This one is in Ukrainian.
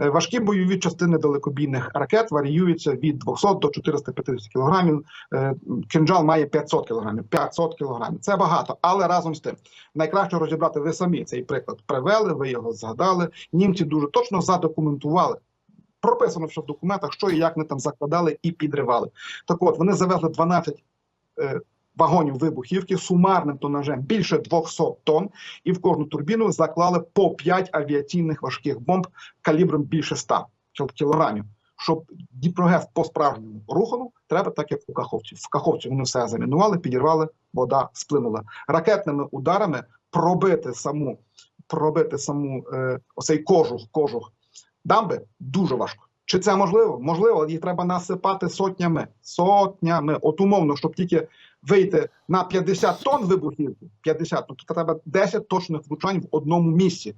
Е, Важкі бойові частини далекобійних ракет варіюються від 200 до 450 кілограмів. Е, Кинджал має 500 кілограмів. 500 кілограмів. Це багато, але разом з тим найкраще розібрати ви самі цей приклад привели. Ви його згадали. Німці дуже точно задокументували. Прописано все в документах, що і як вони там закладали і підривали. Так от вони завезли 12 е, вагонів вибухівки сумарним тонажем більше 200 тонн, і в кожну турбіну заклали по 5 авіаційних важких бомб калібром більше 100 кіл- кілограмів. Щоб Дніпрогес по-справжньому руханув, треба так, як у Каховці. В Каховці вони все замінували, підірвали, вода сплинула. Ракетними ударами пробити саму, пробити саму е, оцей кожух, кожух дамби дуже важко. Чи це можливо? Можливо, їх треба насипати сотнями. Сотнями. От умовно, щоб тільки вийти на 50 тонн вибухівки, 50, ну то треба 10 точних влучань в одному місці.